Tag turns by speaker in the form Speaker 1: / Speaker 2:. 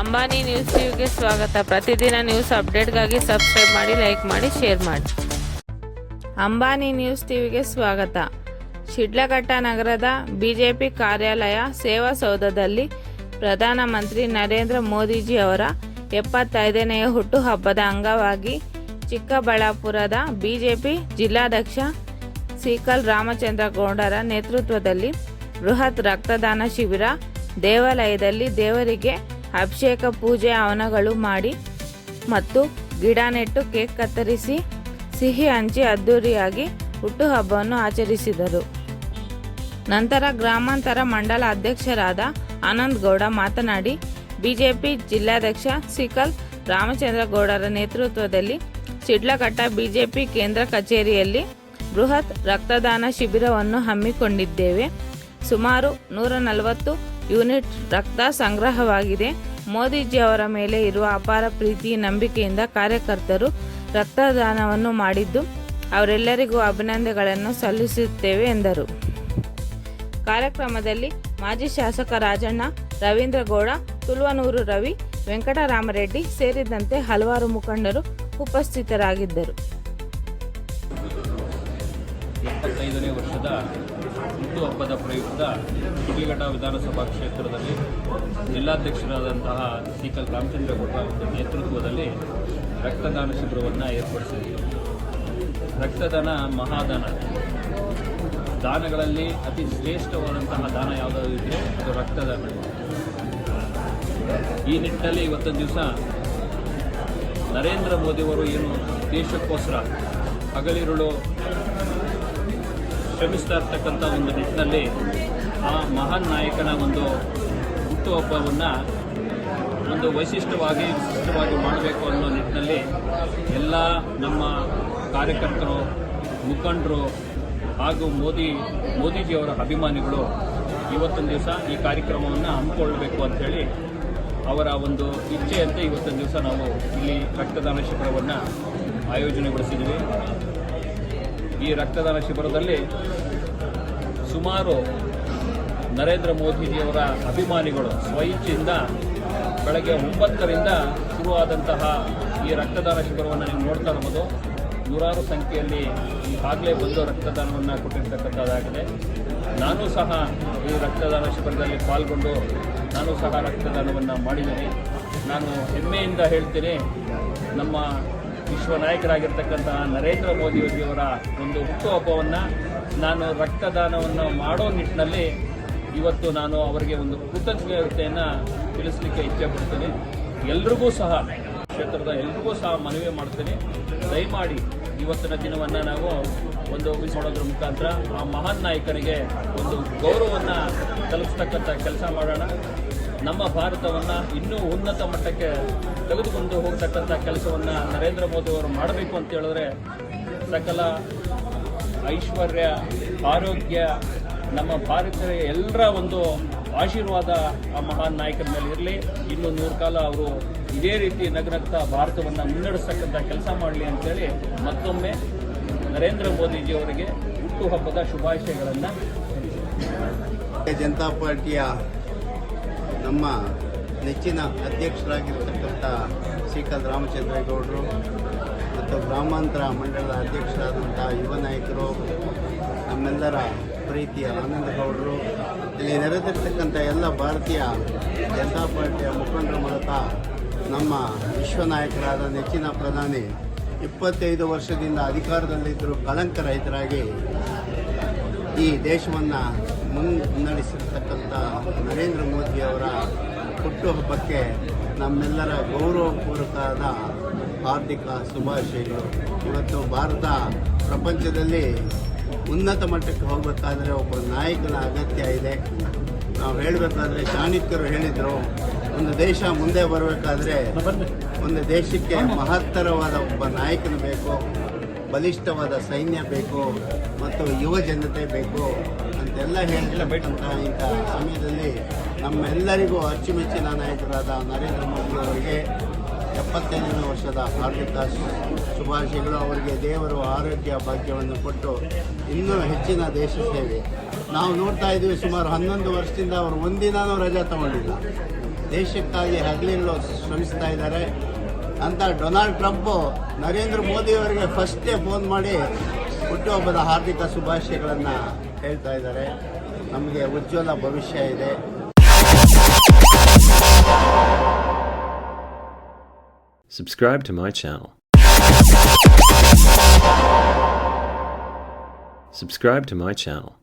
Speaker 1: Ambani news ಟಿವಿಗೆ ಸ್ವಾಗತ. ಪ್ರತಿದಿನ ನ್ಯೂಸ್ ಅಪ್ಡೇಟ್ಗಾಗಿ ಸಬ್ಸ್ಕ್ರೈಬ್ ಮಾಡಿ, ಲೈಕ್ ಮಾಡಿ, ಶೇರ್ ಮಾಡಿ. ಅಂಬಾನಿ ನ್ಯೂಸ್ ಟಿವಿಗೆ ಸ್ವಾಗತ. ಶಿಡ್ಲಘಟ್ಟ ನಗರದ ಬಿಜೆಪಿ ಕಾರ್ಯಾಲಯ ಸೇವಾ ಸೌಧದಲ್ಲಿ ಪ್ರಧಾನಮಂತ್ರಿ ನರೇಂದ್ರ ಮೋದಿಜಿ ಅವರ ಎಪ್ಪತ್ತೈದನೆಯ ಹುಟ್ಟುಹಬ್ಬದ ಅಂಗವಾಗಿ ಚಿಕ್ಕಬಳ್ಳಾಪುರದ ಬಿಜೆಪಿ ಜಿಲ್ಲಾಧ್ಯಕ್ಷ ಸೀಕಲ್ ರಾಮಚಂದ್ರ ಗೌಡರ ನೇತೃತ್ವದಲ್ಲಿ ಬೃಹತ್ ರಕ್ತದಾನ ಶಿಬಿರ ದೇವಾಲಯದಲ್ಲಿ ದೇವರಿಗೆ ಅಭಿಷೇಕ ಪೂಜೆ ಹವನಗಳು ಮಾಡಿ ಮತ್ತು ಗಿಡ ನೆಟ್ಟು ಕೇಕ್ ಕತ್ತರಿಸಿ ಸಿಹಿ ಹಂಚಿ ಅದ್ದೂರಿಯಾಗಿ ಹುಟ್ಟುಹಬ್ಬವನ್ನು ಆಚರಿಸಿದರು. ನಂತರ ಗ್ರಾಮಾಂತರ ಮಂಡಲ ಅಧ್ಯಕ್ಷರಾದ ಆನಂದ್ ಗೌಡ ಮಾತನಾಡಿ, ಬಿಜೆಪಿ ಜಿಲ್ಲಾಧ್ಯಕ್ಷ ಸಿಕಲ್ ರಾಮಚಂದ್ರ ಗೌಡರ ನೇತೃತ್ವದಲ್ಲಿ ಸಿಡ್ಲಘಟ್ಟ ಬಿಜೆಪಿ ಕೇಂದ್ರ ಕಚೇರಿಯಲ್ಲಿ ಬೃಹತ್ ರಕ್ತದಾನ ಶಿಬಿರವನ್ನು ಹಮ್ಮಿಕೊಂಡಿದ್ದೇವೆ. ಸುಮಾರು ನೂರ ನಲವತ್ತು ಯೂನಿಟ್ ರಕ್ತ ಸಂಗ್ರಹವಾಗಿದೆ ಮೋದಿಜಿ ಅವರ ಮೇಲೆ ಇರುವ ಅಪಾರ ಪ್ರೀತಿ, ನಂಬಿಕೆಯಿಂದ ಕಾರ್ಯಕರ್ತರು ರಕ್ತದಾನವನ್ನು ಮಾಡಿದ್ದು, ಅವರೆಲ್ಲರಿಗೂ ಅಭಿನಂದನೆಗಳನ್ನು ಸಲ್ಲಿಸುತ್ತೇವೆ ಎಂದರು. ಕಾರ್ಯಕ್ರಮದಲ್ಲಿ ಮಾಜಿ ಶಾಸಕ ರಾಜಣ್ಣ, ರವೀಂದ್ರ ಗೌಡ, ತುಳುವನೂರು ರವಿ, ವೆಂಕಟರಾಮರೆಡ್ಡಿ ಸೇರಿದಂತೆ ಹಲವಾರು ಮುಖಂಡರು ಉಪಸ್ಥಿತರಾಗಿದ್ದರು.
Speaker 2: ಎಪ್ಪತ್ತೈದನೇ ವರ್ಷದ ಹುಟ್ಟುಹಬ್ಬದ ಪ್ರಯುಕ್ತ ಶಿಡ್ಲಘಟ್ಟ ವಿಧಾನಸಭಾ ಕ್ಷೇತ್ರದಲ್ಲಿ ಜಿಲ್ಲಾಧ್ಯಕ್ಷರಾದಂತಹ ಸೀಕಲ್ ರಾಮಚಂದ್ರಗೌಡ ಅವರ ನೇತೃತ್ವದಲ್ಲಿ ರಕ್ತದಾನ ಶಿಬಿರವನ್ನು ಏರ್ಪಡಿಸಿದ್ದೀವಿ ರಕ್ತದಾನ ಮಹಾದಾನ. ದಾನಗಳಲ್ಲಿ ಅತಿ ಶ್ರೇಷ್ಠವಾದಂತಹ ದಾನ ಯಾವುದಾದ್ರು ಇದ್ದರೆ ಅದು ರಕ್ತದಾನ. ಈ ನಿಟ್ಟಿನಲ್ಲಿ ಇವತ್ತೊಂದು ದಿವಸ ನರೇಂದ್ರ ಮೋದಿಯವರು ಏನು ದೇಶಕ್ಕೋಸ್ಕರ ಹಗಲಿರುಳು ಶ್ರಮಿಸ್ತಾ ಇರ್ತಕ್ಕಂಥ ಒಂದು ನಿಟ್ಟಿನಲ್ಲಿ ಆ ಮಹಾನ್ ನಾಯಕನ ಒಂದು ಹುಟ್ಟುಹಬ್ಬವನ್ನು ಒಂದು ವೈಶಿಷ್ಟ್ಯವಾಗಿ ವಿಶಿಷ್ಟವಾಗಿ ಮಾಡಬೇಕು ಅನ್ನೋ ನಿಟ್ಟಿನಲ್ಲಿ ಎಲ್ಲ ನಮ್ಮ ಕಾರ್ಯಕರ್ತರು, ಮುಖಂಡರು ಹಾಗೂ ಮೋದಿ, ಮೋದಿಜಿಯವರ ಅಭಿಮಾನಿಗಳು ಇವತ್ತೊಂದು ದಿವಸ ಈ ಕಾರ್ಯಕ್ರಮವನ್ನು ಹಮ್ಮಿಕೊಳ್ಳಬೇಕು ಅಂಥೇಳಿ ಅವರ ಒಂದು ಇಚ್ಛೆಯಂತೆ ಇವತ್ತೊಂದು ದಿವಸ ನಾವು ಇಲ್ಲಿ ರಕ್ತದಾನ ಶಿಬಿರವನ್ನು ಆಯೋಜನೆಗೊಳಿಸಿದ್ವಿ ಈ ರಕ್ತದಾನ ಶಿಬಿರದಲ್ಲಿ ಸುಮಾರು ನರೇಂದ್ರ ಮೋದಿಜಿಯವರ ಅಭಿಮಾನಿಗಳು ಸ್ವಇಚ್ಛೆಯಿಂದ ಬೆಳಗ್ಗೆ ಒಂಬತ್ತರಿಂದ ಶುರುವಾದಂತಹ ಈ ರಕ್ತದಾನ ಶಿಬಿರವನ್ನು ನೀವು ನೋಡ್ತಾ ಇರ್ಬೋದು. ನೂರಾರು ಸಂಖ್ಯೆಯಲ್ಲಿ ಈಗಾಗಲೇ ಬಂದು ರಕ್ತದಾನವನ್ನು ಕೊಟ್ಟಿರ್ತಕ್ಕಂಥದ್ದಾಗಿದೆ. ನಾನು ಸಹ ಈ ರಕ್ತದಾನ ಶಿಬಿರದಲ್ಲಿ ಪಾಲ್ಗೊಂಡು ನಾನು ಸಹ ರಕ್ತದಾನವನ್ನು ಮಾಡಿದ್ದೀನಿ. ನಾನು ಹೆಮ್ಮೆಯಿಂದ ಹೇಳ್ತೀನಿ, ನಮ್ಮ ವಿಶ್ವ ನಾಯಕರಾಗಿರ್ತಕ್ಕಂತಹ ನರೇಂದ್ರ ಮೋದಿಯವರ ಒಂದು ಹುಟ್ಟುಹಬ್ಬವನ್ನು ನಾನು ರಕ್ತದಾನವನ್ನು ಮಾಡೋ ನಿಟ್ಟಿನಲ್ಲಿ ಇವತ್ತು ನಾನು ಅವರಿಗೆ ಒಂದು ಕೃತಜ್ಞತೆಯನ್ನು ತಿಳಿಸಲಿಕ್ಕೆ ಇಚ್ಛೆ ಪಡ್ತೀನಿ. ಎಲ್ರಿಗೂ ಸಹ, ಕ್ಷೇತ್ರದ ಎಲ್ರಿಗೂ ಸಹ ಮನವಿ ಮಾಡ್ತೀನಿ. ದಯಮಾಡಿ ಇವತ್ತಿನ ದಿನವನ್ನು ನಾವು ಒಂದು ಮಾಡೋದ್ರ ಮುಖಾಂತರ ಆ ಮಹಾನ್ ನಾಯಕನಿಗೆ ಒಂದು ಗೌರವವನ್ನು ತಲುಪಿಸ್ತಕ್ಕಂಥ ಕೆಲಸ ಮಾಡೋಣ. ನಮ್ಮ ಭಾರತವನ್ನು ಇನ್ನೂ ಉನ್ನತ ಮಟ್ಟಕ್ಕೆ ತೆಗೆದುಕೊಂಡು ಹೋಗ್ತಕ್ಕಂಥ ಕೆಲಸವನ್ನು ನರೇಂದ್ರ ಮೋದಿ ಅವರು ಮಾಡಬೇಕು ಅಂತ ಹೇಳಿದ್ರೆ ಸಕಲ ಐಶ್ವರ್ಯ, ಆರೋಗ್ಯ, ನಮ್ಮ ಭಾರತೀಯ ಎಲ್ಲರ ಒಂದು ಆಶೀರ್ವಾದ ಆ ಮಹಾನ್ ನಾಯಕರ ಮೇಲೆ ಇರಲಿ. ಇನ್ನು ನೂರು ಕಾಲ ಅವರು ಇದೇ ರೀತಿ ನಗನಗ್ತಾ ಭಾರತವನ್ನು ಮುನ್ನಡೆಸ್ತಕ್ಕಂಥ ಕೆಲಸ ಮಾಡಲಿ ಅಂತೇಳಿ ಮತ್ತೊಮ್ಮೆ ನರೇಂದ್ರ ಮೋದಿಜಿಯವರಿಗೆ ಹುಟ್ಟುಹಬ್ಬದ ಶುಭಾಶಯಗಳನ್ನು.
Speaker 3: ಜನತಾ ಪಾರ್ಟಿಯ ನಮ್ಮ ನೆಚ್ಚಿನ ಅಧ್ಯಕ್ಷರಾಗಿರ್ತಕ್ಕಂಥ ಶ್ರೀಕಾಂತ್ ರಾಮಚಂದ್ರೇಗೌಡರು ಮತ್ತು ಗ್ರಾಮಾಂತರ ಮಂಡಳದ ಅಧ್ಯಕ್ಷರಾದಂಥ ಯುವ ನಾಯಕರು, ನಮ್ಮೆಲ್ಲರ ಪ್ರೀತಿಯ ಆನಂದಗೌಡರು, ಇಲ್ಲಿ ನೆರೆದಿರ್ತಕ್ಕಂಥ ಎಲ್ಲ ಭಾರತೀಯ ಜನತಾ ಪಾರ್ಟಿಯ ಮುಖಂಡರ ಮೂಲಕ ನಮ್ಮ ವಿಶ್ವ ನಾಯಕರಾದ ನೆಚ್ಚಿನ ಪ್ರಧಾನಿ, ಇಪ್ಪತ್ತೈದು ವರ್ಷದಿಂದ ಅಧಿಕಾರದಲ್ಲಿದ್ದರೂ ಕಳಂಕರಹಿತರಾಗಿ ಈ ದೇಶವನ್ನು ಮುನ್ನಡೆಸಿರ್ತಕ್ಕಂಥ ನರೇಂದ್ರ ಮೋದಿಯವರ ಹುಟ್ಟುಹಬ್ಬಕ್ಕೆ ನಮ್ಮೆಲ್ಲರ ಗೌರವಪೂರ್ವಕವಾದ ಹಾರ್ದಿಕ ಶುಭಾಶಯಗಳು. ಇವತ್ತು ಭಾರತ ಪ್ರಪಂಚದಲ್ಲಿ ಉನ್ನತ ಮಟ್ಟಕ್ಕೆ ಹೋಗಬೇಕಾದ್ರೆ ಒಬ್ಬ ನಾಯಕನ ಅಗತ್ಯ ಇದೆ. ನಾವು ಹೇಳಬೇಕಾದ್ರೆ ಚಾಣಕ್ಯರು ಹೇಳಿದರು, ಒಂದು ದೇಶ ಮುಂದೆ ಬರಬೇಕಾದ್ರೆ ಒಂದು ದೇಶಕ್ಕೆ ಮಹತ್ತರವಾದ ಒಬ್ಬ ನಾಯಕನು ಬೇಕು, ಬಲಿಷ್ಠವಾದ ಸೈನ್ಯ ಬೇಕು, ಮತ್ತು ಯುವ ಜನತೆ ಬೇಕು. ಅಂತೆಲ್ಲ ಹೇಳ್ತಿರ್ತಕ್ಕಂಥ ಇಂಥ ಸಮಯದಲ್ಲಿ ನಮ್ಮೆಲ್ಲರಿಗೂ ಅಚ್ಚುಮೆಚ್ಚಿನ ನಾಯಕರಾದ ನರೇಂದ್ರ ಮೋದಿ ಅವರಿಗೆ ಎಪ್ಪತ್ತೈದನೇ ವರ್ಷದ ಹಾರ್ದಿಕ ಶುಭಾಶಯಗಳು. ಅವರಿಗೆ ದೇವರು ಆರೋಗ್ಯ ಭಾಗ್ಯವನ್ನು ಕೊಟ್ಟು ಇನ್ನೂ ಹೆಚ್ಚಿನ ದೇಶ ಸೇವೆ. ನಾವು ನೋಡ್ತಾ ಇದ್ದೀವಿ ಸುಮಾರು ಹನ್ನೊಂದು ವರ್ಷದಿಂದ ಅವರು ಒಂದಿನೂ ರಜಾ ತಗೊಂಡಿಲ್ಲ. ದೇಶಕ್ಕಾಗಿ ಹಗಲಿಲ್ಲೋ ಶ್ರಮಿಸ್ತಾ ಇದ್ದಾರೆ. ಅಂತ ಡೊನಾಲ್ಡ್ ಟ್ರಂಪ್ ನರೇಂದ್ರ ಮೋದಿಯವರಿಗೆ ಫಸ್ಟೇ ಫೋನ್ ಮಾಡಿ ಹುಟ್ಟುಹಬ್ಬದ ಹಾರ್ದಿಕ ಶುಭಾಶಯಗಳನ್ನು ಹೇಳ್ತಾ ಇದ್ದಾರೆ ನಮಗೆ ಉಜ್ವಲ ಭವಿಷ್ಯ ಇದೆ
Speaker 4: Subscribe to my channel. Subscribe to my channel.